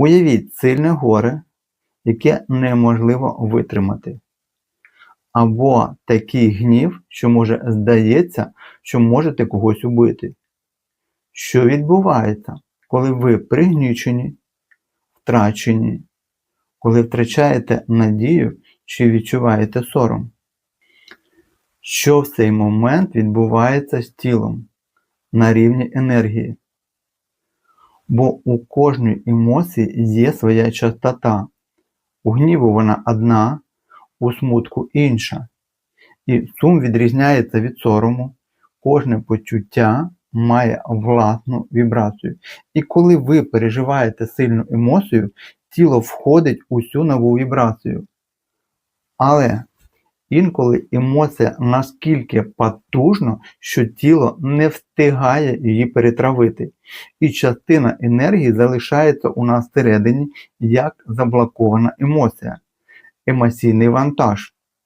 Уявіть сильне горе, яке неможливо витримати. Або такий гнів, що може здається, що можете когось убити. Що відбувається, коли ви пригнічені, втрачені, коли втрачаєте надію чи відчуваєте сором? Що в цей момент відбувається з тілом на рівні енергії? Бо у кожної емоції є своя частота. У гніву вона одна, у смутку інша. І сум відрізняється від сорому. Кожне почуття має власну вібрацію. І коли ви переживаєте сильну емоцію, тіло входить у цю нову вібрацію. Але інколи емоція наскільки потужна, що тіло не встигає її перетравити. І частина енергії залишається у нас всередині як заблокована емоція, емоційний вантаж.